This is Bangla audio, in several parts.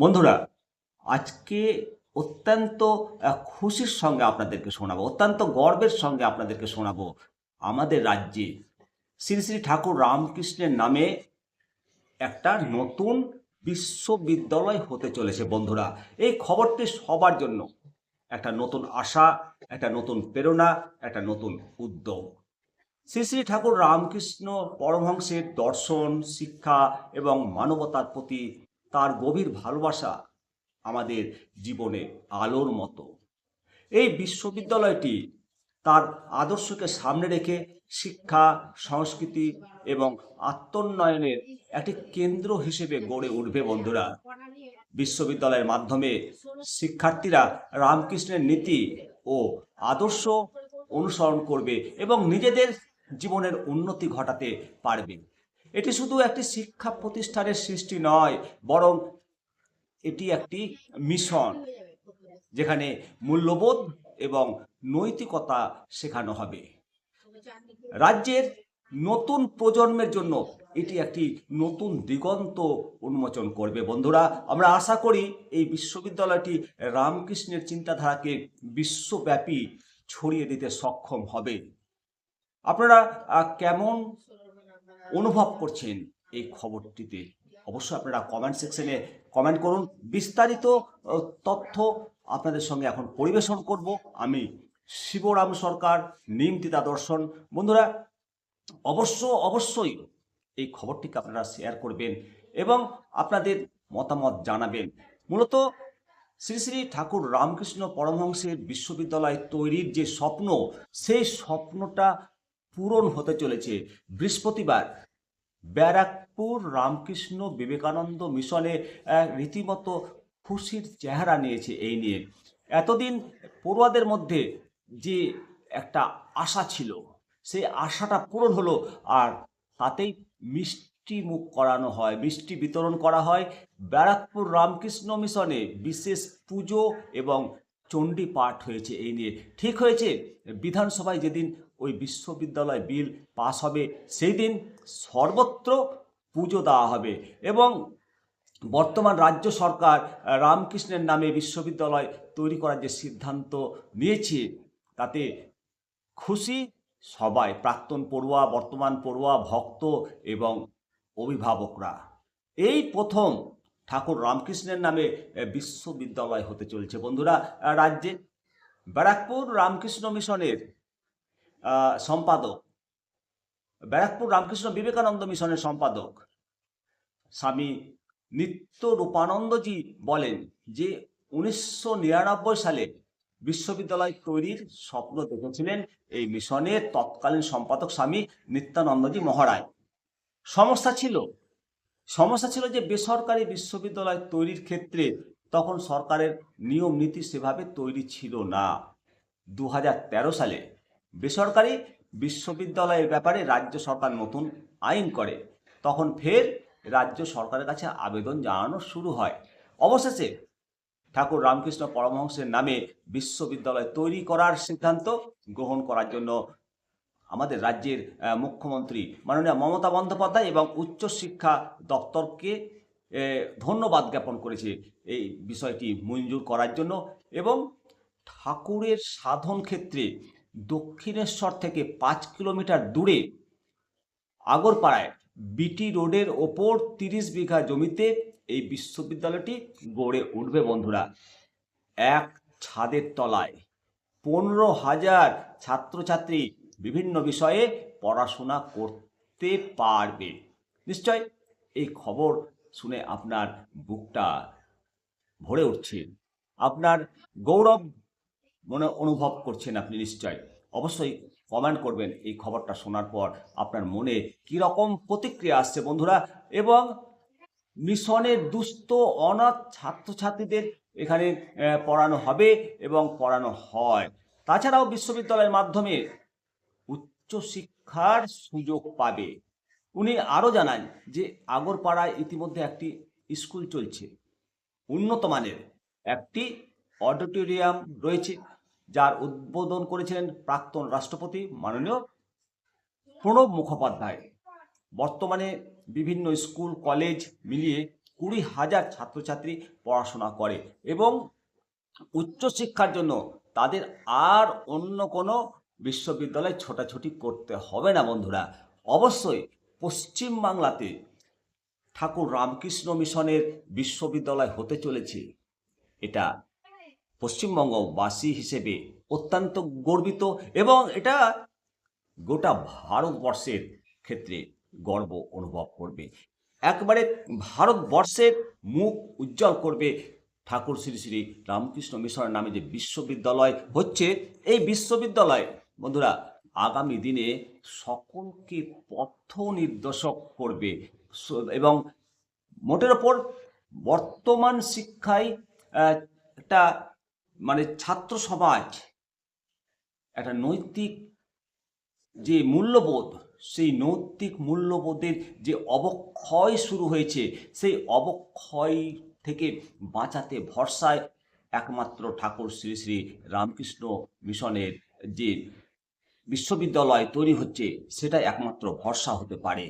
বন্ধুরা, আজকে অত্যন্ত খুশির সঙ্গে আপনাদেরকে শোনাবো, অত্যন্ত গর্বের সঙ্গে আপনাদেরকে শোনাবো আমাদের রাজ্যে শ্রী শ্রী ঠাকুর রামকৃষ্ণের নামে একটা নতুন বিশ্ববিদ্যালয় হতে চলেছে বন্ধুরা। এই খবরটি সবার জন্য একটা নতুন আশা, একটা নতুন প্রেরণা, একটা নতুন উদ্যোগ। শ্রী শ্রী ঠাকুর রামকৃষ্ণ পরমহংসের দর্শন, শিক্ষা এবং মানবতার প্রতি তার গভীর ভালোবাসা আমাদের জীবনে আলোর মতো। এই বিশ্ববিদ্যালয়টি তার আদর্শকে সামনে রেখে শিক্ষা, সংস্কৃতি এবং আত্মোন্নয়নের একটি কেন্দ্র হিসেবে গড়ে উঠবে বন্ধুরা। বিশ্ববিদ্যালয়ের মাধ্যমে শিক্ষার্থীরা রামকৃষ্ণের নীতি ও আদর্শ অনুসরণ করবে এবং নিজেদের জীবনের উন্নতি ঘটাতে পারবে। এটি শুধু একটি শিক্ষা প্রতিষ্ঠানের সৃষ্টি নয়, বরং এটি একটি মিশন যেখানে মূল্যবোধ এবং নৈতিকতা শেখানো হবে। রাজ্যের নতুন প্রজন্মের জন্য এটি একটি নতুন দিগন্ত উন্মোচন করবে। বন্ধুরা, আমরা আশা করি এই বিশ্ববিদ্যালয়টি রামকৃষ্ণের চিন্তাধারাকে বিশ্বব্যাপী ছড়িয়ে দিতে সক্ষম হবে। আপনারা কেমন অনুভব করছেন এই খবরটিতে। অবশ্যই আপনারা কমেন্ট সেকশনে কমেন্ট করুন। বিস্তারিত তথ্য আপনাদের সঙ্গে এখন পরিবেশন করব আমি শিবরাম সরকার, নিমতিতা দর্শন। বন্ধুরা, অবশ্য, অবশ্যই এই খবরটিকে আপনারা শেয়ার করবেন এবং আপনাদের মতামত জানাবেন। মূলত শ্রী শ্রী ঠাকুর রামকৃষ্ণ পরমহংসের বিশ্ববিদ্যালয় তৈরির যে স্বপ্ন, সেই স্বপ্নটা পূরণ হতে চলেছে। বৃহস্পতিবার ব্যারাকপুর রামকৃষ্ণ বিবেকানন্দ মিশনে রীতিমতো খুশির চেহারা নিয়েছে এই নিয়ে। এতদিন পড়ুয়াদের মধ্যে যে একটা আশা ছিল, সেই আশাটা পূরণ হলো আর তাতেই মিষ্টি মুখ করানো হয়, মিষ্টি বিতরণ করা হয়। ব্যারাকপুর রামকৃষ্ণ মিশনে বিশেষ পুজো এবং চণ্ডী পাঠ হয়েছে এই নিয়ে। ঠিক হয়েছে, বিধানসভায় যেদিন ওই বিশ্ববিদ্যালয় বিল পাস হবে, সেই দিন সর্বত্র পুজো দেওয়া হবে এবং বর্তমান রাজ্য সরকার রামকৃষ্ণের নামে বিশ্ববিদ্যালয় তৈরি করার যে সিদ্ধান্ত নিয়েছে, তাতে খুশি সবাই, প্রাক্তন পড়ুয়া, বর্তমান পড়ুয়া, ভক্ত এবং অভিভাবকরা। এই প্রথম ঠাকুর রামকৃষ্ণের নামে বিশ্ববিদ্যালয় হতে চলছে। বন্ধুরা রাজ্যে ব্যারাকপুর রামকৃষ্ণ মিশনের সম্পাদক। ব্যারাকপুর রামকৃষ্ণ বিবেকানন্দ মিশনের সম্পাদক। স্বামী নিত্য রূপানন্দজি বলেন যে, উনিশশো নিরানব্বই সালে বিশ্ববিদ্যালয় তৈরির স্বপ্ন দেখেছিলেন এই মিশনের তৎকালীন সম্পাদক স্বামী নিত্যানন্দজি মহারায় সমস্যা ছিল সমস্যা ছিল যে, বেসরকারি বিশ্ববিদ্যালয় তৈরির ক্ষেত্রে তখন সরকারের নিয়ম নীতি সেভাবে তৈরি ছিল না। দু হাজার তেরো সালে বেসরকারি বিশ্ববিদ্যালয়ের ব্যাপারে রাজ্য সরকার নতুন আইন করে, তখন ফের রাজ্য সরকারের কাছে আবেদন জানানো শুরু হয়। অবশেষে ঠাকুর রামকৃষ্ণ পরমহংসের নামে বিশ্ববিদ্যালয় তৈরি করার সিদ্ধান্ত গ্রহণ করার জন্য আমাদের রাজ্যের মুখ্যমন্ত্রী মাননীয় মমতা বন্দ্যোপাধ্যায় এবং উচ্চশিক্ষা দপ্তরকে ধন্যবাদ জ্ঞাপন করেছে এই বিষয়টি মঞ্জুর করার জন্য এবং ঠাকুরের সাধন ক্ষেত্রে দক্ষিণেশ্বর থেকে পাঁচ কিলোমিটার দূরে আগরপাড়ায় বিটি রোডের ওপর তিরিশ বিঘা জমিতে এই বিশ্ববিদ্যালয়টি গড়ে উঠবে বন্ধুরা। এক ছাদের তলায় পনেরো হাজার ছাত্রছাত্রী বিভিন্ন বিষয়ে পড়াশোনা করতে পারবে। নিশ্চয় এই খবর শুনে আপনার বুকটা ভরে উঠছে। আপনার গৌরব মনে অনুভব করছেন আপনি নিশ্চয়। অবশ্যই কমেন্ট করবেন এই খবরটা শোনার পর আপনার মনে কী রকম প্রতিক্রিয়া আসছে বন্ধুরা? এবং মিশনের দুস্থ, অনাথ ছাত্রছাত্রীদের এখানে পড়ানো হবে এবং পড়ানো হয়। তাছাড়াও বিশ্ববিদ্যালয়ের মাধ্যমে উচ্চশিক্ষার সুযোগ পাবে। উনি আরও জানান যে আগরপাড়ায় ইতিমধ্যে একটি স্কুল চলছে। উন্নত মানের। একটি অডিটোরিয়াম রয়েছে। যার উদ্বোধন করেছিলেন প্রাক্তন রাষ্ট্রপতি মাননীয় প্রণব মুখোপাধ্যায়। বর্তমানে বিভিন্ন স্কুল, কলেজ মিলিয়ে কুড়ি হাজার ছাত্রছাত্রী পড়াশোনা করে এবং উচ্চশিক্ষার জন্য তাদের আর অন্য কোনো বিশ্ববিদ্যালয় ছোটাছুটি করতে হবে না বন্ধুরা। অবশ্যই পশ্চিমবাংলাতে ঠাকুর রামকৃষ্ণ মিশনের বিশ্ববিদ্যালয় হতে চলেছে। এটা পশ্চিমবঙ্গবাসী হিসেবে অত্যন্ত গর্বিত এবং এটা গোটা ভারতবর্ষের ক্ষেত্রে গর্ব অনুভব করবে। একবারে ভারতবর্ষের মুখ উজ্জ্বল করবে ঠাকুর শ্রী শ্রী রামকৃষ্ণ মিশনের নামে যে বিশ্ববিদ্যালয় হচ্ছে, এই বিশ্ববিদ্যালয়, বন্ধুরা, আগামী দিনে সকলকে পথ নির্দেশক করবে। এবং মোটের ওপর বর্তমান শিক্ষায় একটা মানে ছাত্র সমাজ একটা নৈতিক যে মূল্যবোধ, সেই নৈতিক মূল্যবোধের যে অবক্ষয় শুরু হয়েছে, সেই অবক্ষয় থেকে বাঁচাতে ভরসায় একমাত্র ঠাকুর শ্রী শ্রী রামকৃষ্ণ মিশনের যে বিশ্ববিদ্যালয় তৈরি হচ্ছে সেটা একমাত্র ভরসা হতে পারে।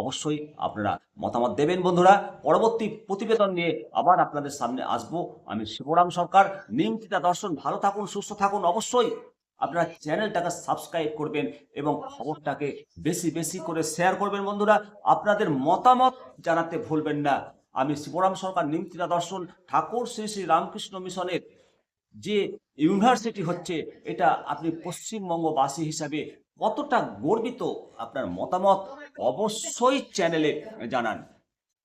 অবশ্যই আপনারা মতামত দেবেন, বন্ধুরা। পরবর্তী প্রতিবেদন নিয়ে আবার আপনাদের সামনে আসব। আমি শিবরাম সরকার। নিমতিতা দর্শন, ভালো থাকুন, সুস্থ থাকুন। অবশ্যই আপনারা চ্যানেলটাকে সাবস্ক্রাইব করবেন এবং খবরটাকে বেশি বেশি করে শেয়ার করবেন, বন্ধুরা। আপনাদের মতামত জানাতে ভুলবেন না। আমি শিবরাম সরকার নিমতিতা দর্শন, ঠাকুর শ্রী শ্রী রামকৃষ্ণ মিশনের যে ইউনিভার্সিটি হচ্ছে, এটা আপনি পশ্চিমবঙ্গবাসী হিসাবে কতটা গর্বিত আপনার মতামত, অবশ্যই চ্যানেলে জানান।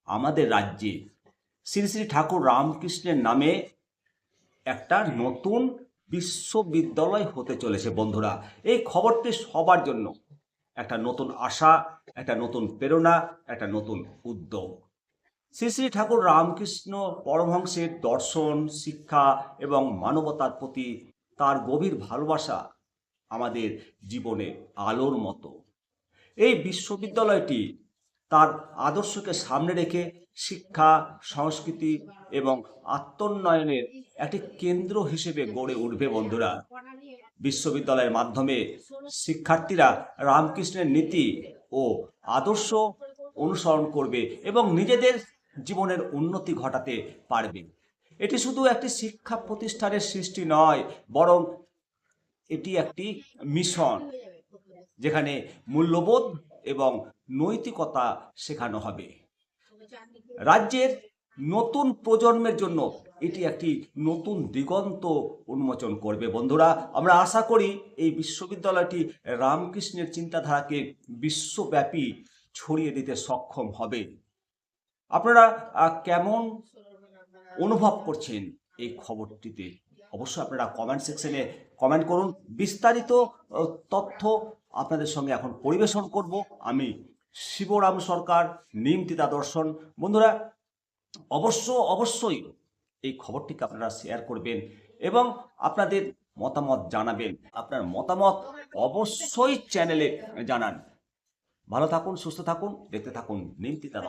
আমাদের রাজ্যে শ্রী শ্রী ঠাকুর রামকৃষ্ণের নামে একটা নতুন বিশ্ববিদ্যালয় হতে চলেছে বন্ধুরা। এই খবরটি সবার জন্য একটা নতুন আশা, একটা নতুন প্রেরণা, একটা নতুন উদ্যোগ। শ্রী শ্রী ঠাকুর রামকৃষ্ণ পরমহংসের দর্শন, শিক্ষা এবং মানবতার প্রতি তার গভীর ভালোবাসা আমাদের জীবনে আলোর মতো। এই বিশ্ববিদ্যালয়টি তার আদর্শকে সামনে রেখে শিক্ষা, সংস্কৃতি এবং আত্মোন্নয়নের একটি কেন্দ্র হিসেবে গড়ে উঠবে বন্ধুরা। বিশ্ববিদ্যালয়ের মাধ্যমে শিক্ষার্থীরা রামকৃষ্ণের নীতি ও আদর্শ অনুসরণ করবে এবং নিজেদের জীবনের উন্নতি ঘটাতে পারবে। এটি শুধু একটি শিক্ষা প্রতিষ্ঠানের সৃষ্টি নয়, বরং এটি একটি মিশন যেখানে মূল্যবোধ এবং নৈতিকতা শেখানো হবে। রাজ্যের নতুন প্রজন্মের জন্য এটি একটি নতুন দিগন্ত উন্মোচন করবে। বন্ধুরা, আমরা আশা করি এই বিশ্ববিদ্যালয়টি রামকৃষ্ণের চিন্তাধারাকে বিশ্বব্যাপী ছড়িয়ে দিতে সক্ষম হবে। আপনারা কেমন অনুভব করছেন এই খবরটিতে? অবশ্যই আপনারা কমেন্ট সেকশনে কমেন্ট করুন। বিস্তারিত তথ্য আপনাদের সঙ্গে এখন পরিবেশন করব আমি শিবরাম সরকার নিমতিতা দর্শন। বন্ধুরা, অবশ্য, অবশ্যই এই খবরটিকে আপনারা শেয়ার করবেন এবং আপনাদের মতামত জানাবেন। আপনার মতামত অবশ্যই চ্যানেলে জানান। ভালো থাকুন, সুস্থ থাকুন, দেখতে থাকুন নিমতিতা